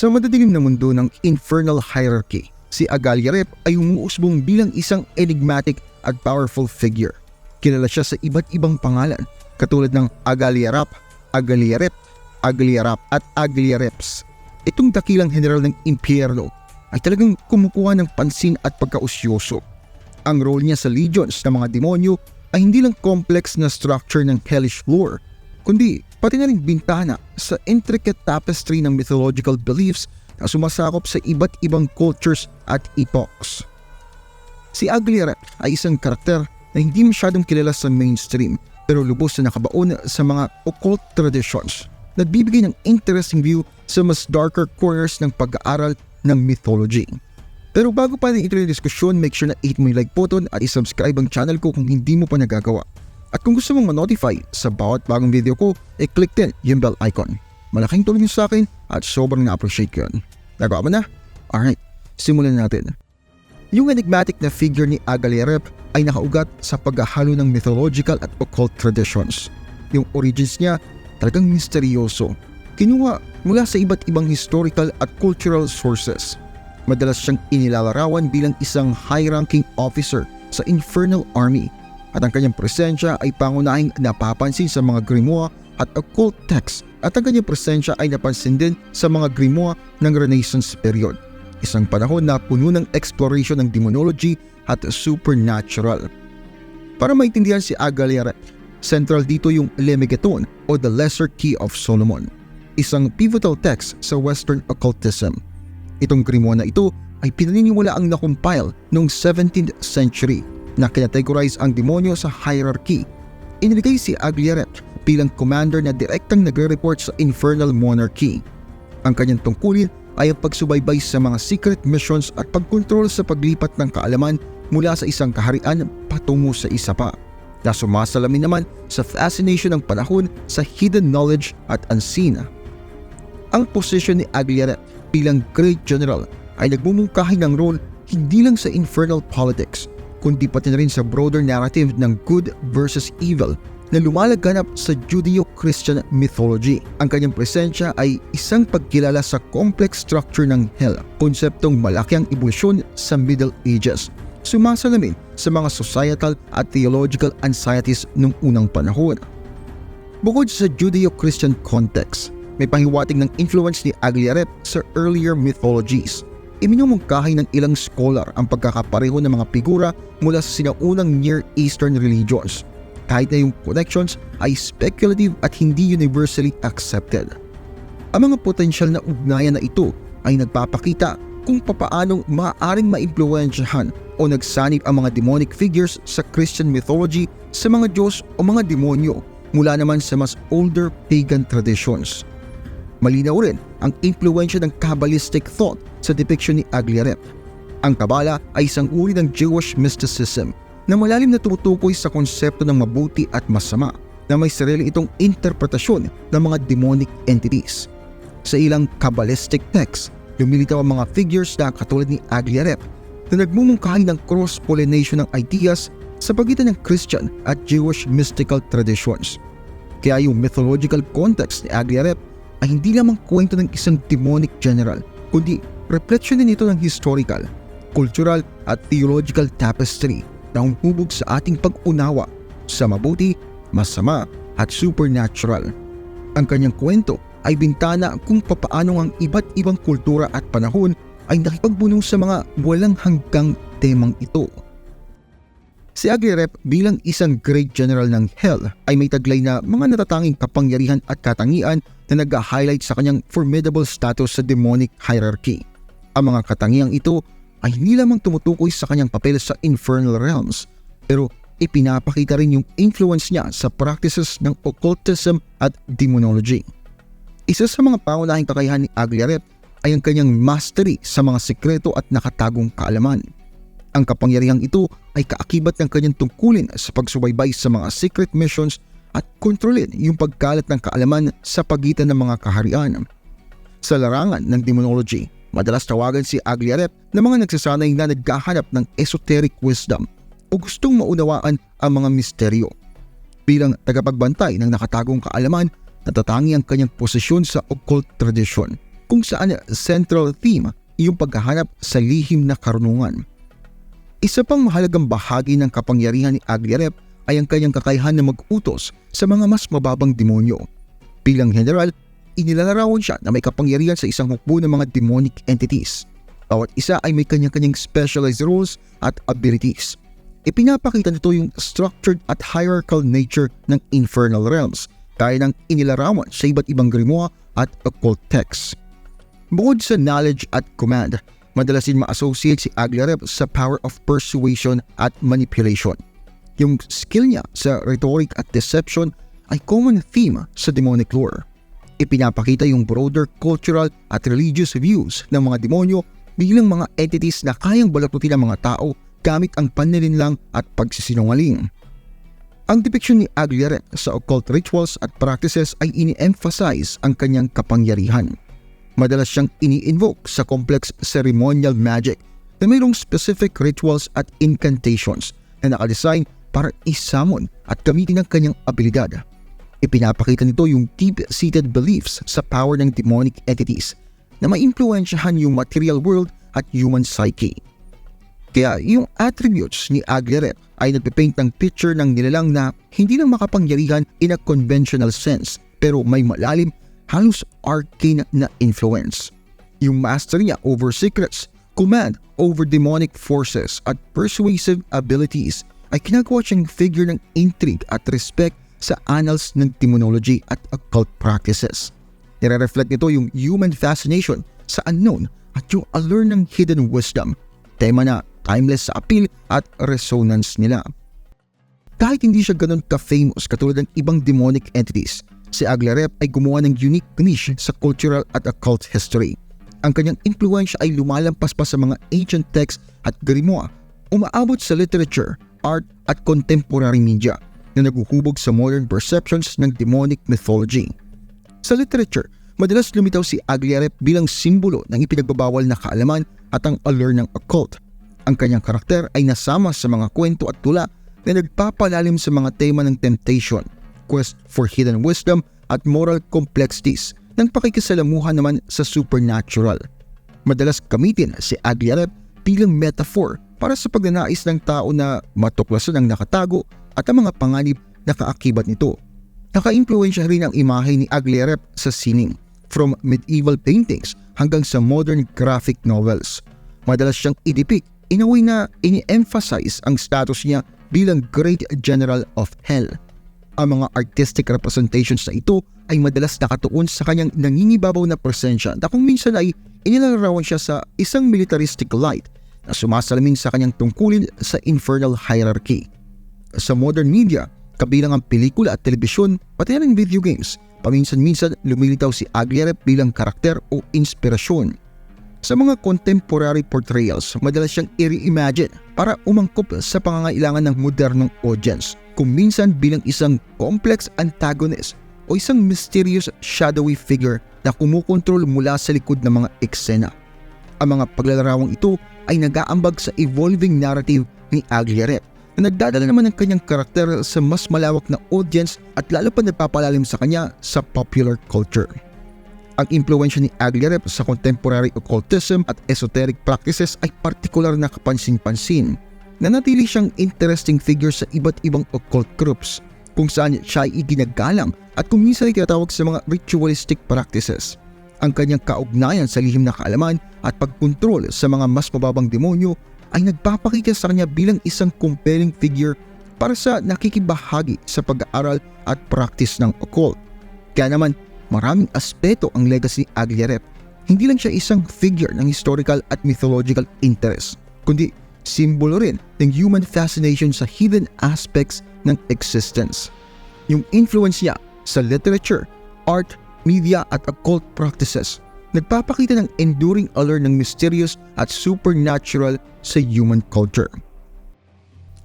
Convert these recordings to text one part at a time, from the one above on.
Sa madadilim na mundo ng infernal hierarchy, si Agalierep ay umuusbong bilang isang enigmatic at powerful figure. Kilala siya sa iba't ibang pangalan katulad ng Agalierap, Agalierep, Agalierap at Agaliereps. Itong dakilang general ng impyerno ay talagang kumukuha ng pansin at pagkausyoso. Ang role niya sa legions ng mga demonyo ay hindi lang complex na structure ng hellish lore, kundi pati na rin bintana sa intricate tapestry ng mythological beliefs na sumasakop sa iba't ibang cultures at epochs. Si Agliaret ay isang karakter na hindi masyadong kilala sa mainstream pero lubos na nakabaon sa mga occult traditions. Nagbibigay ng interesting view sa mas darker corners ng pag-aaral ng mythology. Pero bago pa rin ito yung diskusyon, make sure na hit mo yung like button at isubscribe ang channel ko kung hindi mo pa nagagawa. At kung gusto mong ma-notify sa bawat bagong video ko, i-click din yung bell icon. Malaking tulong yun sa akin at sobrang na-appreciate ko yun. Nagawa mo na? Alright, simulan natin. Yung enigmatic na figure ni Agalierep ay nakaugat sa paghahalo ng mythological at occult traditions. Yung origins niya talagang misteryoso. Kinuha mula sa iba't ibang historical at cultural sources. Madalas siyang inilalarawan bilang isang high-ranking officer sa Infernal Army at ang kanyang presensya ay pangunahing napapansin sa mga grimoire at occult texts at ang kanyang presensya ay napansin din sa mga grimoire ng Renaissance period. Isang panahon na puno ng exploration ng demonology at supernatural. Para maintindihan si Agaliaret, central dito yung Lemegeton o the Lesser Key of Solomon, isang pivotal text sa Western occultism. Itong grimoire na ito ay pinaniniwala ang nakumpile noong 17th century na kinategorize ang demonyo sa hierarchy. Iniligay si Agliaret bilang commander na direktang nagre-report sa Infernal Monarchy. Ang kanyang tungkulin ay ang pagsubaybay sa mga secret missions at pagkontrol sa paglipat ng kaalaman mula sa isang kaharian patungo sa isa pa na sumasalamin naman sa fascination ng panahon sa hidden knowledge at unseen. Ang posisyon ni Agliaret bilang Great General ay nagmumungkahi ng role hindi lang sa infernal politics kundi pati na rin sa broader narrative ng good versus evil na lumalaganap sa Judeo-Christian mythology. Ang kanyang presensya ay isang pagkilala sa complex structure ng hell, konseptong malaking evolusyon sa Middle Ages. Sumasalamin sa mga societal at theological anxieties noong unang panahon. Bukod sa Judeo-Christian context, may pahiwatig ng influence ni Agliaret sa earlier mythologies Iminumungkahi ng ilang scholar ang pagkakapareho ng mga figura mula sa sinaunang Near Eastern religions, kahit na yung connections ay speculative at hindi universally accepted. Ang mga potensyal na ugnayan na ito ay nagpapakita kung papaanong maaaring maimpluwensyahan o nagsanib ang mga demonic figures sa Christian mythology sa mga Diyos o mga demonyo mula naman sa mas older pagan traditions. Malinaw rin ang impluensya ng Kabbalistic thought sa depiction ni Agliaret. Ang Kabala ay isang uri ng Jewish mysticism na malalim na tumutukoy sa konsepto ng mabuti at masama na may sarili itong interpretasyon ng mga demonic entities. Sa ilang Kabbalistic texts, lumilitaw ang mga figures na katulad ni Agliaret na nagmumungkahi ng cross-pollination ng ideas sa pagitan ng Christian at Jewish mystical traditions. Kaya yung mythological context ni Agliaret ay hindi lamang kwento ng isang demonic general, kundi reflection din ito ng historical, cultural at theological tapestry na humubog sa ating pag-unawa sa mabuti, masama at supernatural. Ang kanyang kwento ay bintana kung papaano ang iba't ibang kultura at panahon ay nakipagbunong sa mga walang hanggang temang ito. Si Agrirep bilang isang great general ng Hell ay may taglay na mga natatanging kapangyarihan at katangian na nag-highlight sa kanyang formidable status sa demonic hierarchy. Ang mga katangiang ito ay hindi lamang tumutukoy sa kanyang papel sa infernal realms, pero ipinapakita rin yung influence niya sa practices ng occultism at demonology. Isa sa mga pangunahing kakayahan ni Agliaret ay ang kanyang mastery sa mga sekreto at nakatagong kaalaman. Ang kapangyarihang ito ay kaakibat ng kanyang tungkulin sa pagsubaybay sa mga secret missions at kontrolin yung pagkalat ng kaalaman sa pagitan ng mga kaharian. Sa larangan ng demonology, madalas tawagan si Agliaret na mga nagsasanay na naghahanap ng esoteric wisdom o gustong maunawaan ang mga misteryo. Bilang tagapagbantay ng nakatagong kaalaman, natatangi ang kanyang posisyon sa occult tradition. kung saan central theme yung paghahanap sa lihim na karunungan. Isa pang mahalagang bahagi ng kapangyarihan ni Agliarep ay ang kanyang kakayahan na mag-utos sa mga mas mababang demonyo. Bilang general, inilalarawan siya na may kapangyarihan sa isang hukbo ng mga demonic entities. Bawat isa ay may kanyang-kanyang specialized roles at abilities. Ipinapakita nito yung structured at hierarchical nature ng infernal realms kaya ng inilarawan sa iba't ibang grimoire at occult texts. Bukod sa knowledge at command, madalas din ma-associate si Aglareb sa power of persuasion at manipulation. Yung skill niya sa rhetoric at deception ay common theme sa demonic lore. Ipinapakita yung broader cultural at religious views ng mga demonyo bilang mga entities na kayang balakutin ang mga tao gamit ang panlilinlang at pagsisinungaling. Ang depiction ni Agliaret sa occult rituals at practices ay ini-emphasize ang kanyang kapangyarihan. Madalas siyang ini-invoke sa complex ceremonial magic na mayroong specific rituals at incantations na nakadesign para isamon at gamitin ang kanyang abilidad. Ipinapakita nito yung deep-seated beliefs sa power ng demonic entities na maimpluensyahan yung material world at human psyche. Kaya yung attributes ni Agliaret ay nagpipaint ng picture ng nilalang na hindi lang makapangyarihan in a conventional sense pero may malalim halos arcane na influence. Yung mastery niya over secrets, command over demonic forces at persuasive abilities ay kinagawa siyang figure ng intrigue at respect sa annals ng demonology at occult practices. Nire-reflect nito yung human fascination sa unknown at yung allure ng hidden wisdom, tema na timeless sa appeal at resonance nila. Kahit hindi siya ganun ka-famous katulad ng ibang demonic entities, si Aglarep ay gumawa ng unique niche sa cultural at occult history. Ang kanyang impluensya ay lumalampas pa sa mga ancient texts at grimoire, umaabot sa literature, art at contemporary media na naguhubog sa modern perceptions ng demonic mythology. Sa literature, madalas lumitaw si Agliarep bilang simbolo ng ipinagbabawal na kaalaman at ang allure ng occult. Ang kanyang karakter ay nasama sa mga kwento at tula na nagpapalalim sa mga tema ng temptation, quest for hidden wisdom at moral complexities ng pakikisalamuhan naman sa supernatural. Madalas gamitin si Agliarep bilang metaphor para sa pagnanais ng tao na matuklasan ang nakatago at ang mga panganib na kaakibat nito. Naka-impluensya rin ang imahe ni Agliarep sa sining, from medieval paintings hanggang sa modern graphic novels. Madalas siyang idipik in a way na ini-emphasize ang status niya bilang Great General of Hell. Ang mga artistic representations na ito ay madalas nakatuon sa kanyang nangingibabaw na presensya na kung minsan ay inilalarawan siya sa isang militaristic light na sumasalamin sa kanyang tungkulin sa infernal hierarchy. Sa modern media, kabilang ang pelikula at telebisyon, pati na rin video games, paminsan-minsan lumilitaw si Agliarep bilang karakter o inspirasyon. Sa mga contemporary portrayals, madalas siyang i-reimagine para umangkop sa pangangailangan ng modernong audience, kung minsan bilang isang complex antagonist o isang mysterious shadowy figure na kumukontrol mula sa likod ng mga eksena. Ang mga paglalarawang ito ay nag-aambag sa evolving narrative ni Agliarep na nagdadala naman ng kanyang karakter sa mas malawak na audience at lalo pa nagpapalalim sa kanya sa popular culture. Ang impluensya ni Agliarep sa contemporary occultism at esoteric practices ay partikular na kapansin-pansin. Nanatili siyang interesting figure sa iba't ibang occult groups kung saan siya ay iginagalang at kung minsan ay tinatawag sa mga ritualistic practices. Ang kanyang kaugnayan sa lihim na kaalaman at pagkontrol sa mga mas mababang demonyo ay nagpapakita sa kanya bilang isang compelling figure para sa nakikibahagi sa pag-aaral at practice ng occult. Kaya naman, maraming aspeto ang legacy ni Agliarep. Hindi lang siya isang figure ng historical at mythological interest, kundi simbolo rin ng human fascination sa hidden aspects ng existence. Yung influence niya sa literature, art, media at occult practices nagpapakita ng enduring allure ng mysterious at supernatural sa human culture.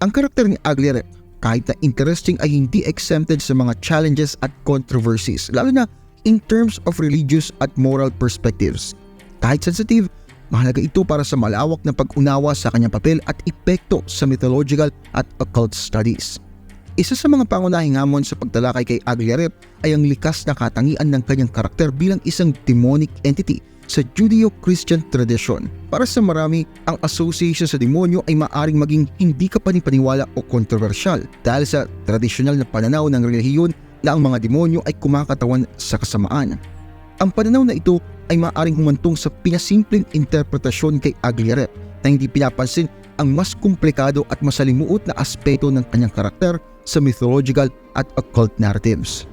Ang karakter ni Agliarep, kahit na interesting ay hindi exempted sa mga challenges at controversies, lalo na in terms of religious at moral perspectives. Kahit sensitive, mahalaga ito para sa malawak na pag-unawa sa kanyang papel at epekto sa mythological at occult studies. Isa sa mga pangunahing hamon sa pagtalakay kay Agliarep ay ang likas na katangian ng kanyang karakter bilang isang demonic entity sa Judeo-Christian tradition. Para sa marami, ang association sa demonyo ay maaring maging hindi ka panipaniwala o kontrobersyal dahil sa tradisyonal na pananaw ng relihiyon na ang mga demonyo ay kumakatawan sa kasamaan. Ang pananaw na ito ay maaring humantong sa pinasimpleng interpretasyon kay Agliarep na hindi pinapansin ang mas komplikado at masalimuot na aspeto ng kanyang karakter sa mythological at occult narratives.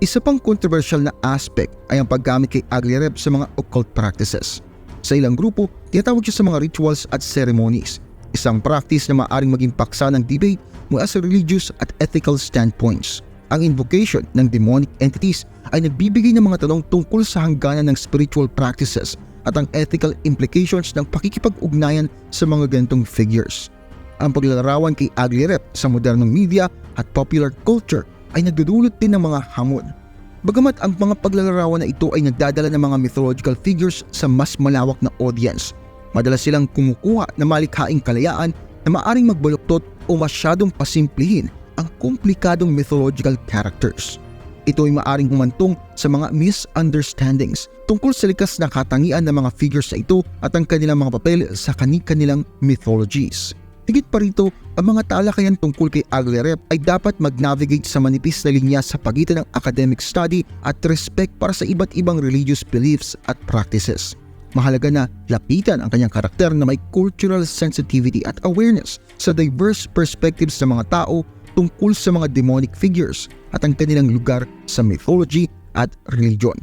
Isa pang controversial na aspect ay ang paggamit kay Agliarep sa mga occult practices. Sa ilang grupo, tinatawag siya sa mga rituals at ceremonies, isang practice na maaaring maging paksa ng debate mula sa religious at ethical standpoints. Ang invocation ng demonic entities ay nagbibigay ng mga tanong tungkol sa hangganan ng spiritual practices at ang ethical implications ng pakikipag-ugnayan sa mga ganitong figures. Ang paglalarawan kay Agliarep sa modernong media at popular culture ay nagdudulot din ng mga hamon. Bagamat ang mga paglalarawan na ito ay nagdadala ng mga mythological figures sa mas malawak na audience, madalas silang kumukuha ng malikhaing kalayaan na maaring magbaluktot o masyadong pasimplihin ang komplikadong mythological characters. Ito ay maaring humantong sa mga misunderstandings tungkol sa likas na katangian ng mga figures na ito at ang kanilang mga papel sa kani-kanilang mythologies. Higit pa rito, ang mga talakayan tungkol kay Aglerep ay dapat mag-navigate sa manipis na linya sa pagitan ng academic study at respect para sa iba't ibang religious beliefs at practices. Mahalaga na lapitan ang kanyang karakter na may cultural sensitivity at awareness sa diverse perspectives ng mga tao tungkol sa mga demonic figures at ang kanilang lugar sa mythology at religion.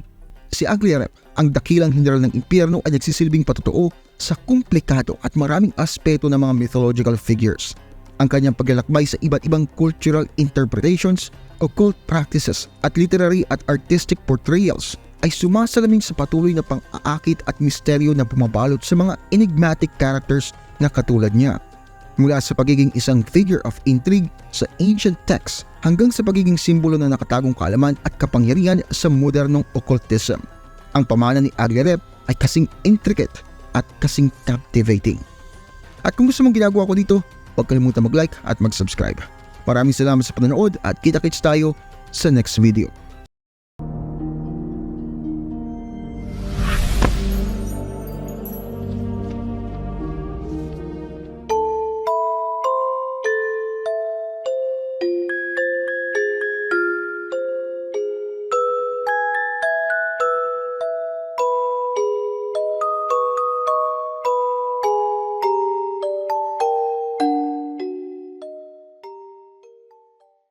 Si Agliarep, ang dakilang general ng impyerno ay nagsisilbing patotoo sa komplikado at maraming aspeto ng mga mythological figures. Ang kanyang paglalakbay sa iba't ibang cultural interpretations, occult practices at literary at artistic portrayals ay sumasalamin sa patuloy na pang-aakit at misteryo na bumabalot sa mga enigmatic characters na katulad niya. Mula sa pagiging isang figure of intrigue sa ancient texts hanggang sa pagiging simbolo ng nakatagong kaalaman at kapangyarihan sa modernong occultism. Ang pamana ni Agliarep ay kasing intricate at kasing captivating. At kung gusto mong ginagawa ko dito, huwag kalimutan mag-like at mag-subscribe. Maraming salamat sa panonood at kita-kits tayo sa next video.